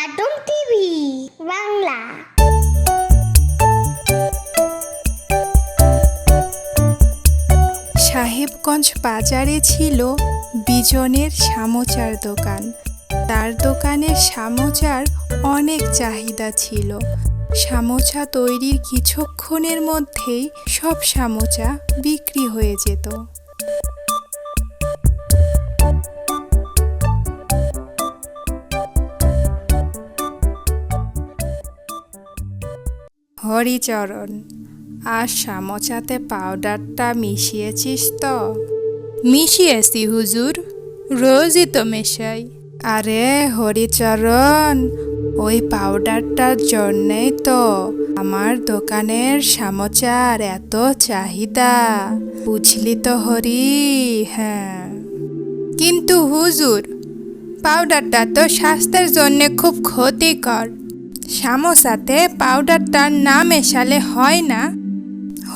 Cartoon TV Bangla Sahebganj বাজারে ছিল বিজনের সামোচার দোকান। তার দোকানের সামোচার অনেক চাহিদা ছিল। সামোচা তৈরির কিছুক্ষণের মধ্যেই সব সামোচা বিক্রি হয়ে যেত। হরিচরণ। আর সামোচাতে পাউডারটা মিশিয়েছিস তো? মিশিয়েছি, হুজুর। রোজই তো মেশাই। আরে হরিচরণ, ওই পাউডারটার জন্যেই তো আমার দোকানের সামোচার এত চাহিদা। বুঝলি তো হরি হ্যাঁ। কিন্তু হুজুর, পাউডারটা তো স্বাস্থ্যের জন্যে খুব ক্ষতিকর। সামোসাতে পাউডারটা না মেশালে হয় না।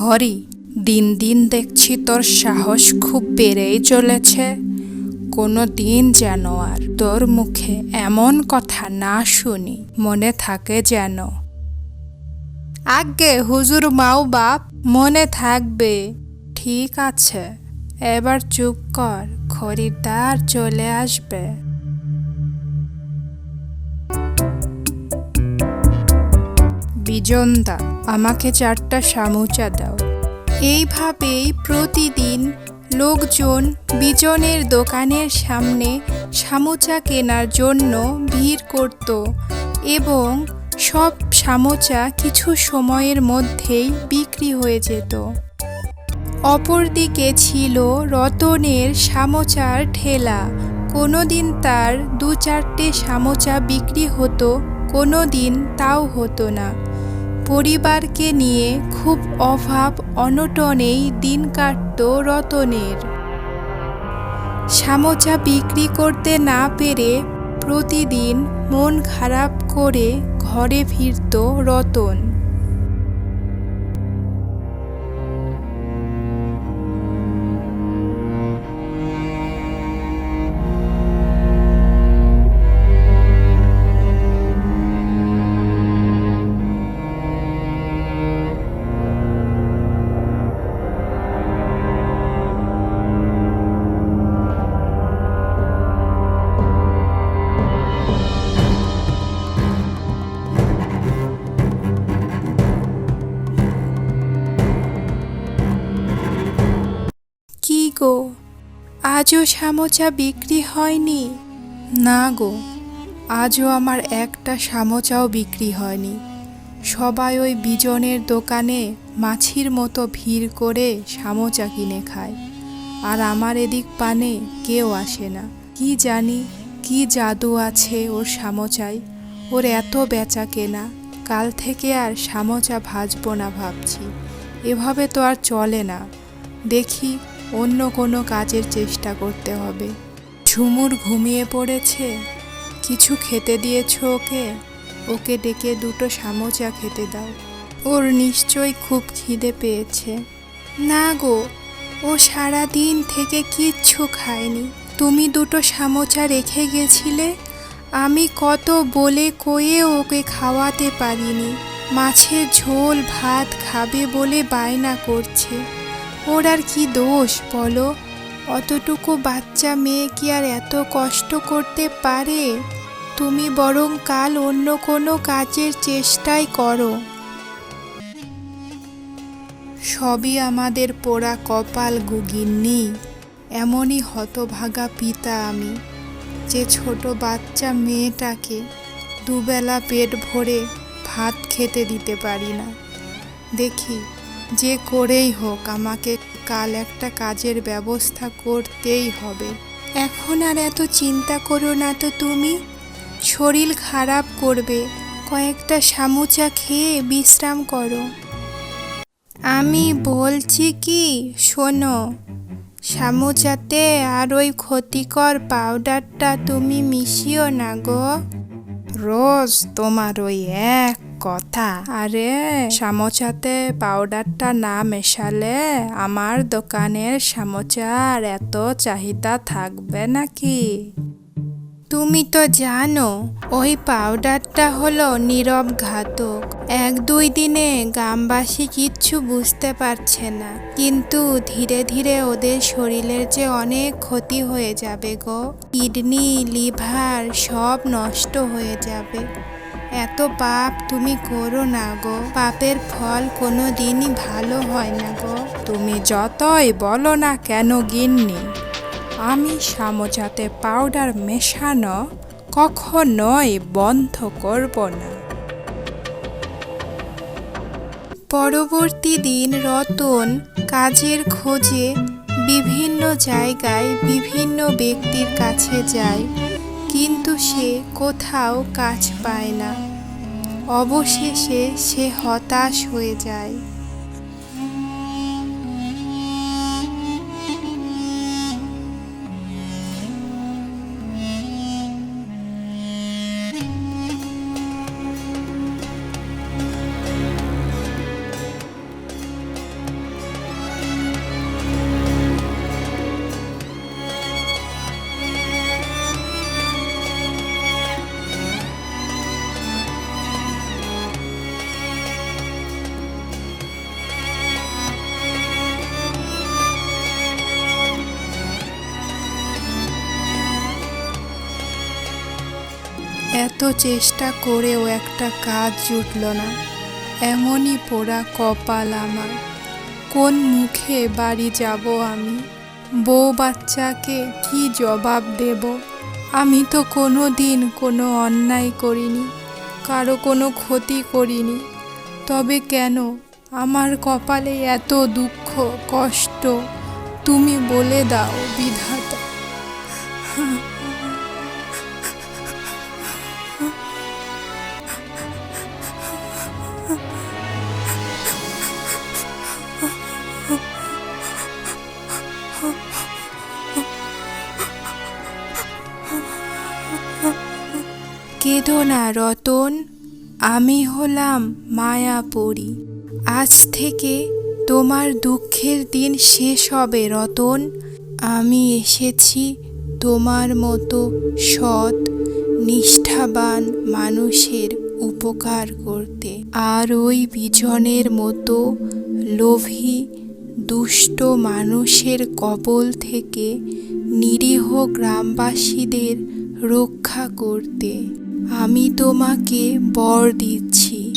হরি, দিন দিন দেখছি তোর সাহস খুব বেড়েই চলেছে। কোনো দিন যেন আর তোর মুখে এমন কথা না শুনি, মনে থাকে যেন। আগে হুজুর মাও বাপ, মনে থাকবে। ঠিক আছে, এবার চুপ কর, খরিদ্দার চলে আসবে। বিজনদা আমাকে চারটা সামুচা দাও। এইভাবেই প্রতিদিন লোকজন বিজনের দোকানের সামনে সামোচা কেনার জন্য ভিড় করত এবং সব সামোচা কিছু সময়ের মধ্যেই বিক্রি হয়ে যেত। অপরদিকে ছিল রতনের সামোচার ঠেলা। কোনো দিন তার দু চারটে সামোচা বিক্রি হতো কোনো দিন তাও হতো না। পরিবারকে নিয়ে খুব অভাব অনটনেই দিন কাটত রতনের। সামোচা বিক্রি করতে না পেরে প্রতিদিন মন খারাপ করে ঘরে ফিরত রতন। আজও সামোচা বিক্রি হয়নি? না গো, আজও আমার একটা সামোচাও বিক্রি হয়নি। সবাই ওই বিজনের দোকানে মাছির মতো ভিড় করে সামোচা কিনে খায়। আর আমার এদিক পানে কেউ আসে না। কি জানি, কি জাদু আছে ওর সামোচায়। ওর এত বেচা কেনা, কাল থেকে আর সামোচা ভাজবো না ভাবছি। এভাবে তো আর চলে না। দেখি অন্য কোনো কাজের চেষ্টা করতে হবে। ঝুমুর ঘুমিয়ে পড়েছে। কিছু খেতে দিয়েছ ওকে? ওকে ডেকে দুটো সামোচা খেতে দাও। ওর নিশ্চয়ই খুব খিদে পেয়েছে। না গো, ও সারা দিন থেকে কিচ্ছু খায়নি। তুমি দুটো সামোচা রেখে গেছিলে? আমি কত বলে কয়ে ওকে খাওয়াতে পারিনি। মাছের ঝোল ভাত খাবে বলে বায়না করছে। ওর আর কি দোষ, বলো? অতটুকু বাচ্চা মেয়ে কি আর এত কষ্ট করতে পারে? তুমি বরং কাল অন্য কোনো কাজের চেষ্টাই করো। সবই আমাদের পোড়া কপাল গুগিন্নি, এমনই হতভাগা পিতা আমি, যে ছোট বাচ্চা মেয়েটাকে দুবেলা পেট ভরে ভাত খেতে দিতে পারি না। দেখি যে করেই হোক, আমাকে কাল একটা কাজের ব্যবস্থা করতেই হবে। এখন আর এত চিন্তা করো না তো তুমি। শরীর খারাপ করবে। কয়েকটা সামুচা খেয়ে বিশ্রাম করো। আমি বলছি কি, শোনো সামুচাতে আর ওই ক্ষতিকর পাউডারটা তুমি মিশিও না গো। রোজ তোমার ওই এক কথা। আরে, সামোচাতে পাউডারটা না মেশালে আমার দোকানের সামোচার এত চাহিদা থাকবে নাকি? তুমি তো জানো, ওই পাউডারটা হলো নীরব ঘাতক। এক দুই দিনে গ্রামবাসী কিচ্ছু বুঝতে পারছে না। কিন্তু ধীরে ধীরে ওদের শরীরের যে অনেক ক্ষতি হয়ে যাবে গো, কিডনি, লিভার সব নষ্ট হয়ে যাবে। এত পাপ তুমি করো না গো। পাপের ফল কোনো দিনই ভালো হয় না গো। তুমি যতই বলো না কেন গিন্নি? আমি সামোজাতে পাউডার মেশানো কখনোই বন্ধ করব না। পরবর্তী দিন রতন কাজের খোঁজে বিভিন্ন জায়গায় বিভিন্ন ব্যক্তির কাছে যায়। কিন্তু সে কোথাও কাজ পায় না। অবশেষে সে হতাশ হয়ে যায়। এত চেষ্টা করেও একটা কাজ জুটল না। এমনই পোড়া কপাল আমার। কোন মুখে বাড়ি যাব আমি? বউ বাচ্চাকে কি জবাব দেব? আমি তো কোনো দিন কোনো অন্যায় করিনি, কারও কোনো ক্ষতি করিনি। তবে কেন? আমার কপালে এত দুঃখ, কষ্ট, তুমি বলে দাও বিধাতা। কেঁদো না রতন আমি হলাম মায়াপরি। আজ থেকে তোমার দুঃখের দিন শেষ হবে রতন। আমি এসেছি তোমার মতো সৎ, নিষ্ঠাবান মানুষের উপকার করতে। আর ওই বিজনের মতো লোভী, দুষ্ট মানুষের কবল থেকে নিরীহ গ্রামবাসীদের রক্ষা করতে। আমি তোমাকে বর দিচ্ছি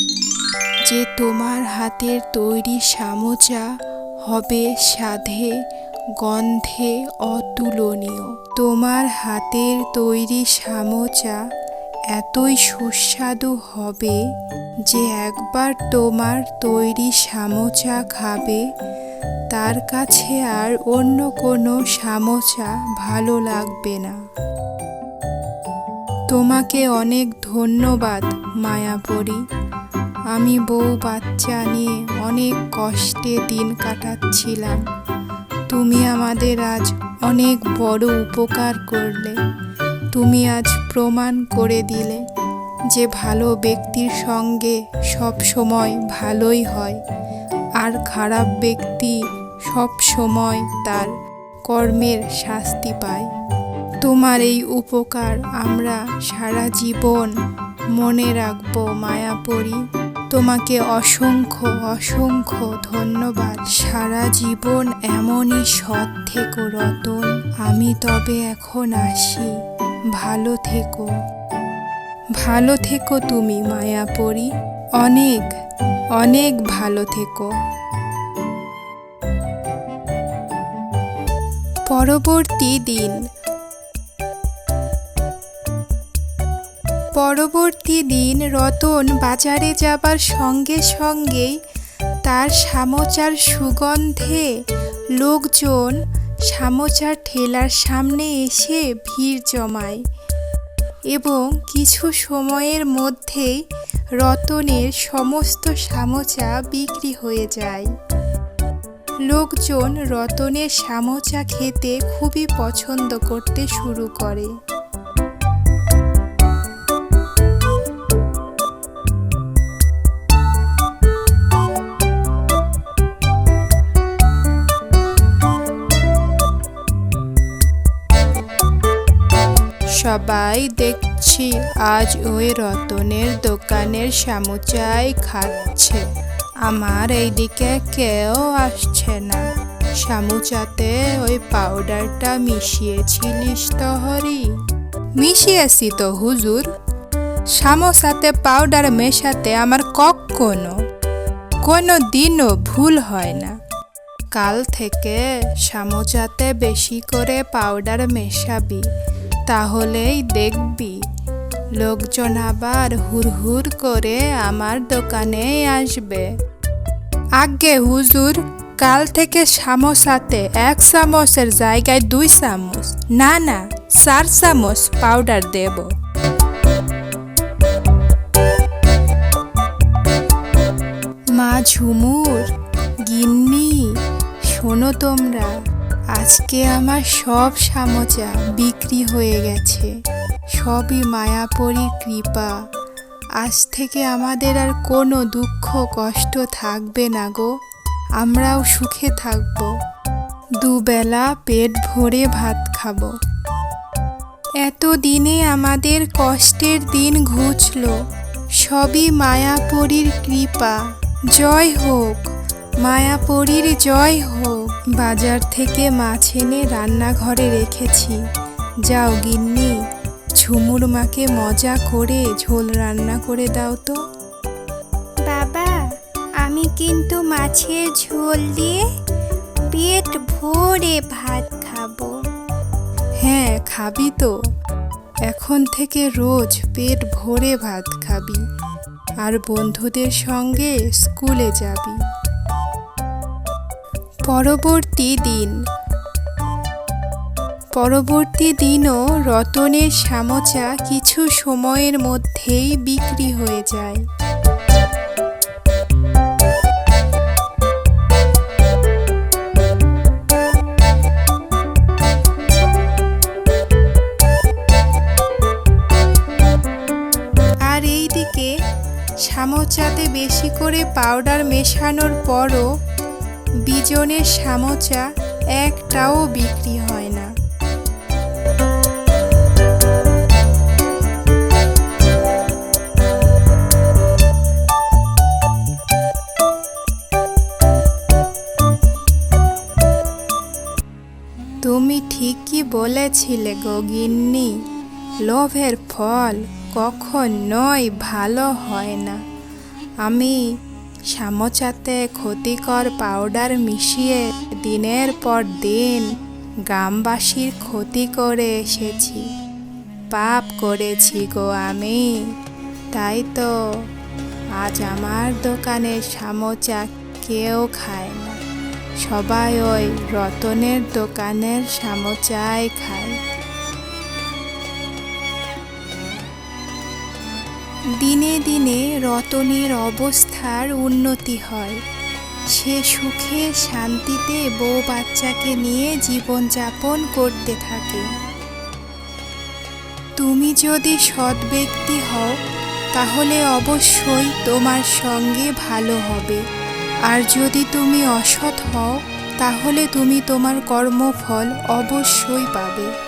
যে তোমার হাতের তৈরি সামোচা হবে সাধে গন্ধে অতুলনীয়। তোমার হাতের তৈরি সামোচা এতই সুস্বাদু হবে যে একবার তোমার তৈরি সামোচা খাবে, তার কাছে আর অন্য কোনো সামোচা ভালো লাগবে না। তোমাকে অনেক ধন্যবাদ, মায়াপরি। আমি বউ বাচ্চা নিয়ে অনেক কষ্টে দিন কাটাচ্ছিলাম। তুমি আমাদের আজ অনেক বড় উপকার করলে। তুমি আজ প্রমাণ করে দিলে যে ভালো ব্যক্তির সঙ্গে সব সময় ভালোই হয়, আর খারাপ ব্যক্তি সব সময় তার কর্মের শাস্তি পায়। তোমার এই উপকার আমরা সারা জীবন মনে রাখব মায়াপরি তোমাকে অসংখ্য অসংখ্য ধন্যবাদ। সারা জীবন এমনই সৎ থেকো, রতন। আমি তবে এখন আসি। ভালো থেকো। ভালো থেকো তুমি মায়াপরি অনেক অনেক ভালো থেকো। পরবর্তী দিন। পরবর্তী দিন রতন বাজারে যাবার সঙ্গে সঙ্গেই তার সামোচার সুগন্ধে লোকজন সামোচার ঠেলার সামনে এসে ভিড় জমায় এবং কিছু সময়ের মধ্যেই রতনের সমস্ত সামোচা বিক্রি হয়ে যায়। লোকজন রতনের সামোচা খেতে খুবই পছন্দ করতে শুরু করে। সবাই দেখছি, আজ ওই রতনের দোকানের সামুচাই খাচ্ছে। আমার এইদিকে কেউ আসছে না। সামুচাতে ওই পাউডারটা মিশিয়েছিলিস তো হরি মিশিয়েছি তো, হুজুর। সামোসাতে পাউডার মেশাতে আমার কখনো কোনো দিনও ভুল হয় না। কাল থেকে সামোচাতে বেশি করে পাউডার মেশাবি। তাহলেই দেখবি। লোকজন আবার হুড়হুড় করে আমার দোকানে আসবে। আগে হুজুর, কাল থেকে সামোসাতে এক চামচের জায়গায় দুই চামচ না না, চার চামচ পাউডার দেব। মা ঝুমুর, গিন্নি, শোনো তোমরা। আজকে আমার সব সামোচা বিক্রি হয়ে গেছে। সবই মায়াপরী কৃপা। আজ থেকে আমাদের আর কোনো দুঃখ কষ্ট থাকবে না গো। আমরাও সুখে থাকব। দুবেলা পেট ভরে ভাত খাব। এতদিনে আমাদের কষ্টের দিন ঘুচল। সবই মায়াপরীর কৃপা। জয় হোক, মায়াপরীর জয় হোক। বাজার থেকে মাছ এনে রান্নাঘরে রেখেছি। যাও গিন্নি ঝুমুর মাকে মজা করে ঝোল রান্না করে দাও তো। বাবা আমি কিন্তু মাছের ঝোল দিয়ে পেট ভরে ভাত খাব। হ্যাঁ খাবি তো। এখন থেকে রোজ পেট ভরে ভাত খাবি। আর বন্ধুদের সঙ্গে স্কুলে যাবি। পরবর্তী দিন। পরবর্তী দিনও রতনের সামোচা কিছু সময়ের মধ্যেই বিক্রি হয়ে যায়। আর এইদিকে সামোচাতে বেশি করে পাউডার মেশানোর পরও বিজনের সামোচা একটাও বিক্রি হয় না। তুমি ঠিকই বলেছিলে গো গিন্নি, লোভের ফল কখনোই ভালো হয় না। আমি সামোচাতে ক্ষতিকর পাউডার মিশিয়ে দিনের পর দিন গ্রামবাসীর ক্ষতি করে এসেছি। পাপ করেছি গো আমি। তাই তো আজ আমার দোকানের সামোচা কেউ খায় না। সবাই ওই রতনের দোকানের সামোচাই খায়। দিনে দিনে রতনের অবস্থার উন্নতি হয়। সে সুখে শান্তিতে বউ বাচ্চাকে নিয়ে জীবনযাপন করতে থাকে। তুমি যদি সৎ ব্যক্তি হও, তাহলে অবশ্যই তোমার সঙ্গে ভালো হবে। আর যদি তুমি অসৎ হও, তাহলে তুমি তোমার কর্মফল অবশ্যই পাবে।